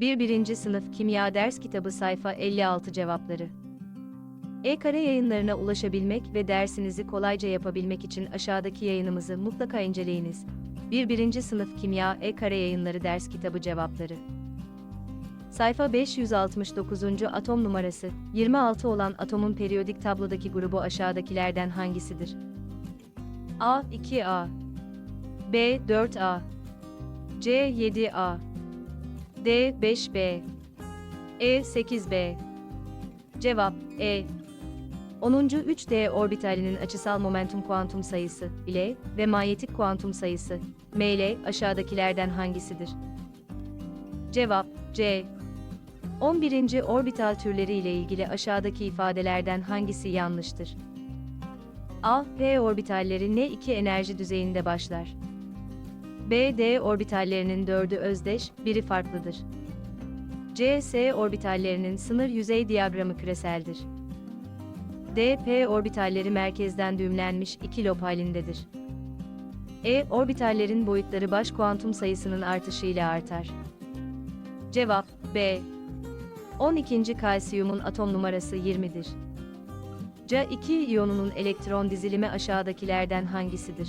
1. 1. Sınıf Kimya Ders Kitabı Sayfa 56 Cevapları E-Kare yayınlarına ulaşabilmek ve dersinizi kolayca yapabilmek için aşağıdaki yayınımızı mutlaka inceleyiniz. 1. 1. Sınıf Kimya E-Kare Yayınları Ders Kitabı Cevapları Sayfa 569. Atom numarası 26 olan atomun periyodik tablodaki grubu aşağıdakilerden hangisidir? A 2A B 4A C 7A D 5B E 8B Cevap E 10. 3D orbitalinin açısal momentum kuantum sayısı ile ve manyetik kuantum sayısı m ile aşağıdakilerden hangisidir? Cevap C 11. orbital türleri ile ilgili aşağıdaki ifadelerden hangisi yanlıştır? A. P orbitalleri N2 enerji düzeyinde başlar. B. D orbitallerinin dördü özdeş, biri farklıdır. C. S orbitallerinin sınır yüzey diyagramı küreseldir. D. P orbitalleri merkezden düğümlenmiş iki lob halindedir. E. Orbitallerin boyutları baş kuantum sayısının artışıyla artar. Cevap B. 12. kalsiyumun atom numarası 20'dir. Ca2 iyonunun elektron dizilimi aşağıdakilerden hangisidir?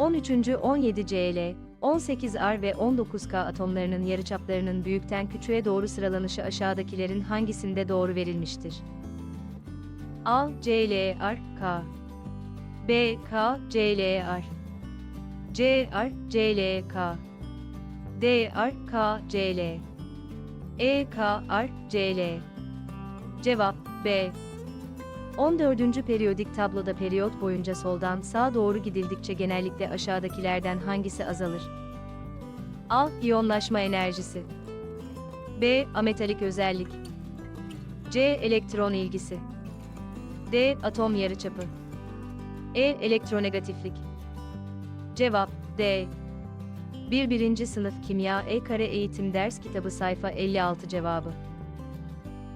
13. 17 CL, 18R ve 19K atomlarının yarıçaplarının büyükten küçüğe doğru sıralanışı aşağıdakilerin hangisinde doğru verilmiştir? A. CL R K B. K CL R C R CL K D R K CL E K R CL Cevap B 14. periyodik tabloda periyot boyunca soldan sağa doğru gidildikçe genellikle aşağıdakilerden hangisi azalır? A. İyonlaşma enerjisi B. Ametalik özellik C. Elektron ilgisi D. Atom yarıçapı E. Elektronegatiflik Cevap D. 1. 1. Sınıf Kimya E. Kare Eğitim Ders Kitabı Sayfa 56 Cevabı